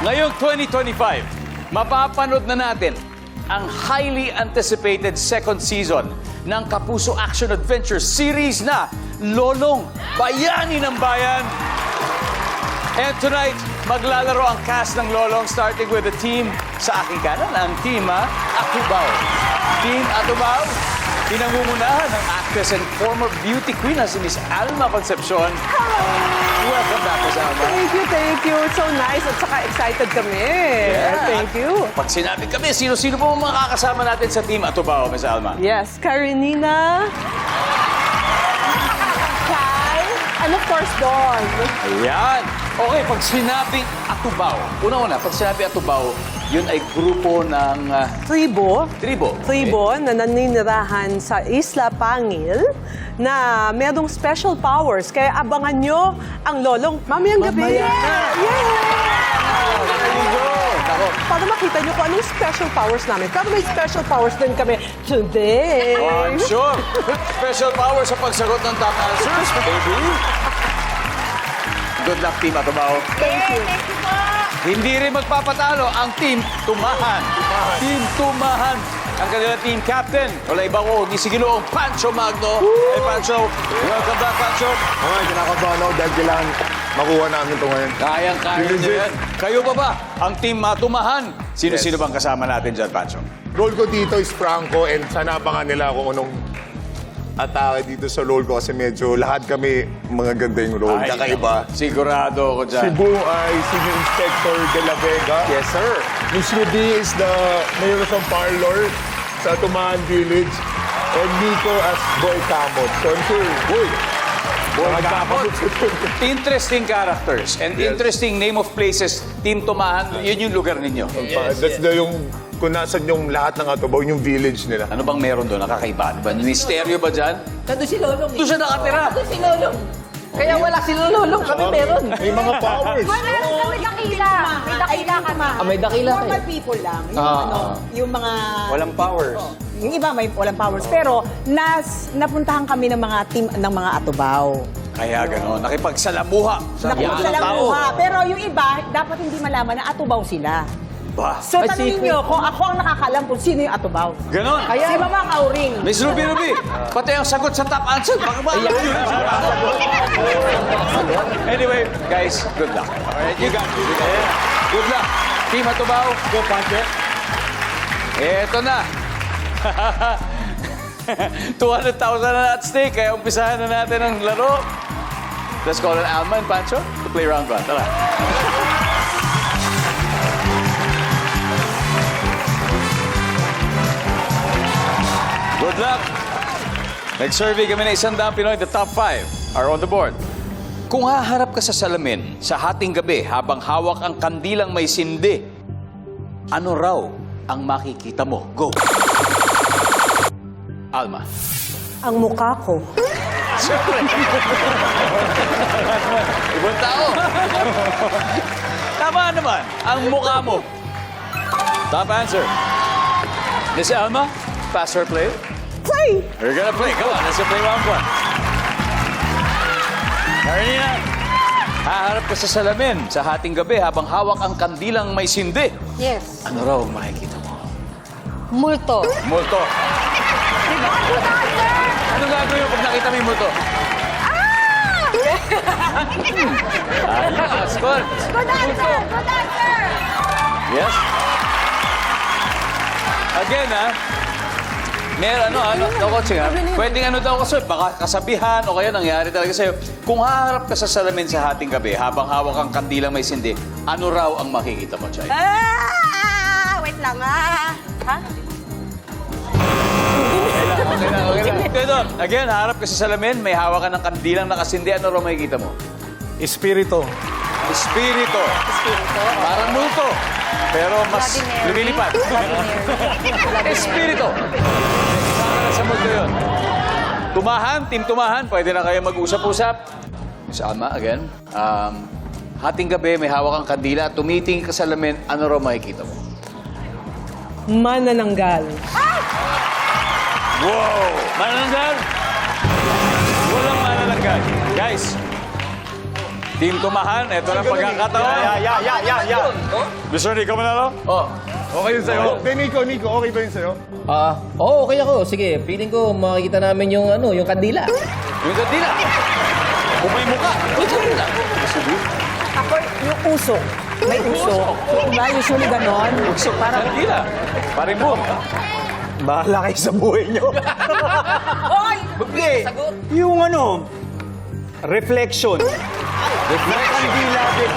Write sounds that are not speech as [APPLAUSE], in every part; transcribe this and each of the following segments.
Ngayong 2025, mapapanood na natin ang highly anticipated second season ng Kapuso Action Adventure series na Lolong Bayani ng Bayan. And tonight, maglalaro ang cast ng Lolong starting with the team sa aking kanan, ang team ah, Atubao. Team Atubao, pinangungunahan ng actress and former beauty queen na si Miss Alma Concepcion. Welcome back, Miss Alma. Thank you, thank you. It's so nice at saka excited kami. Thank you. Pag sinabi kami, sino-sino po ang mga kasama natin sa team Atubao, Miss Alma? Yes, Karenina. Kai. And of course, Dawn. Ayan. Okay, pag sinabing Atubao, una-una, pag sinabi Atubao, yun ay grupo ng ah, Tribo. tribo. Tribo na naninirahan sa Isla Pangil na merong special powers. Kaya abangan nyo ang lolong mamayang gabi. Mamaya. Yeah! Go. Ako, Para makita nyo kung anong special powers namin. Pero may special powers din kami today. oh, I'm sure. Special power sa pagsagot ng top answers, baby. Good luck, team Atubao. Thank you. Hindi rin magpapatalo ang team Tumahan. Team Tumahan. Ang kanilang team captain. Wala iba ko, ni Sigiloong Pancho Magno. Hey, Pancho. Welcome back, Pancho. Okay, kinakabahan ako dahil kailangan makuha namin ito ngayon. Kayang-kaya niyo yan. Kayo pa ba? Ang team Matumahan. Sino-sino Yes. bang kasama natin dyan, Pancho? Role ko dito is Franco and sana abangan nila kung anong atake dito sa role ko kasi medyo lahat kami mga ganda yung role. Ay, Kakaiba. Sigurado ako dyan. Si Boo ay Senior Inspector de la Vega. Yes, sir. Miss Rudy is the mayor of parlor sa Tumahan Village. And Nico as Boy Camot. So I'm sure, Boy, Boy Kamot. [LAUGHS] Interesting characters and Yes. interesting name of places. Team Tumahan, yun yung lugar ninyo. That's the yung, kung nasan yung lahat ng Atobaw, yung village nila. Ano bang meron doon? Nakakaiba? Diba? Misteryo ba dyan? Nandun si Lolong. Doon siya nakatira. Nandun si Lolong. Kaya wala si Lolong, kami meron. May mga powers. Wala kami dakila. May dakila kami. Ah, may dakila Normal kayo. people lang. Yung, Ah, ano, ah. yung mga... Walang powers. Oh, yung iba may walang powers. Pero nas, napuntahan kami ng mga team ng mga atubaw. Kaya gano'n. Nakipagsalamuha sa Napunta mga sa tao. lamuha. Pero yung iba, dapat hindi malaman na atubaw sila. Ba? So Ay, tanungin secret. nyo kung ako ang nakakalam kung sino yung atubaw. Ganon. Si Mama Kauring. Miss Ruby Ruby, [LAUGHS] pati ang sagot sa top answer. Baka ba? Anyway, guys, good luck. Alright, you got it. You got it. Good luck. Team Atubaw, go Pancho. Eto na. [LAUGHS] 200,000 na at stake, kaya umpisahan na natin ang laro. Let's call on Alma and Pancho to play round one. Tara. Good luck! Nag-survey kami ng isang daang Pinoy. The top five are on the board. Kung haharap ka sa salamin sa hating gabi habang hawak ang kandilang may sindi, ano raw ang makikita mo? Go! Alma. Ang mukha ko. Siyempre. Ibang tao. Tama naman. Ang mukha mo. Top answer. Miss Alma, pass or play? Play! We're gonna play. Come on, let's go play round one. Karenina, haharap ka sa salamin sa hating gabi habang hawak ang kandilang may sindi. Yes. Ano raw ang makikita mo? Multo. Multo. Diba? Good answer! Ano gagawin mo pag nakita mo yung multo? Ah! Ayos, good. Good answer! Good answer! Yes. Again, ha? Meron, ano, ano, no, coaching, ha? Pwedeng ano daw kasi, baka kasabihan o kaya nangyari talaga sa'yo. Kung haharap ka sa salamin sa hating gabi habang hawak ang kandilang may sindi, ano raw ang makikita mo, Chay? Ah! Wait lang ah. Ha? Okay lang, okay lang, okay lang. Pero, again, haharap ka sa salamin, may hawak ka ng kandilang nakasindi, ano raw makikita mo? Espiritu. Espiritu. Espiritu. Parang multo. Pero mas Mary. lumilipad. Mary. [LAUGHS] Espiritu. Kasama na sa multo yun. Tumahan, team tumahan, pwede na kayo mag-usap-usap. Miss Alma, again. Um, hating gabi, may hawak kang kandila, tumiting ka sa lamin, ano raw makikita mo? Manananggal. Wow! Manananggal? Walang manananggal. Guys, Team Tumahan, ito na pagkakataon. Yeah, yeah, yeah, yeah, yeah. Mr. Nico Manalo? Oh. Okay yun sa'yo. Hindi, Nico, Nico, okay ba yun sa'yo? Ah, oo, okay ako. Sige, feeling ko makikita namin yung ano, yung kandila. Yung kandila. Kung may muka. Yung kandila. Ako, yung uso. May uso. Diba? Usually ganon. So, parang kandila. Parang boom. Bahala kayo sa buhay nyo. [LAUGHS] Hindi. Yung ano, reflection. Kandila din.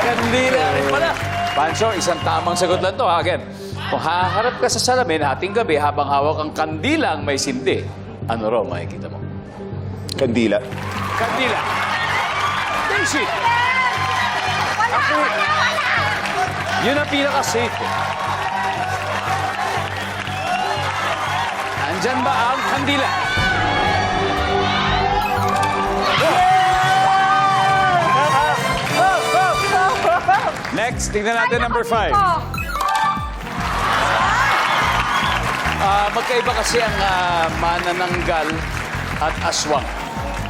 Kandila rin pala. Pancho, isang tamang sagot lang to. ha? Again, kung haharap ka sa salamin hating gabi habang hawak ang kandila ang may sinti, ano raw makikita mo? Kandila. Kandila. Daisy. Ako, yun ang pinaka-safe. eh. Nandyan ba ang kandila? Next, tingnan natin number five. Ah, magkaiba kasi ang ah, manananggal at aswang.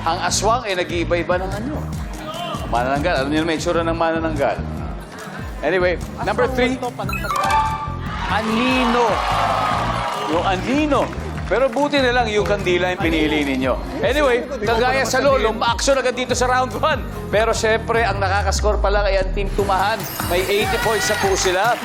Ang aswang ay nag-iiba-iba ng ano. Ang Manananggal, alam niyo na may itsura ng manananggal. Anyway, number three, anino. Yung anino. Pero buti na lang yung kandila yung pinili ninyo. Anyway, kagaya sa lolo, ma-action agad dito sa round 1. Pero syempre, ang nakakascore pa lang ay ang team tumahan. May 80 points sa po sila.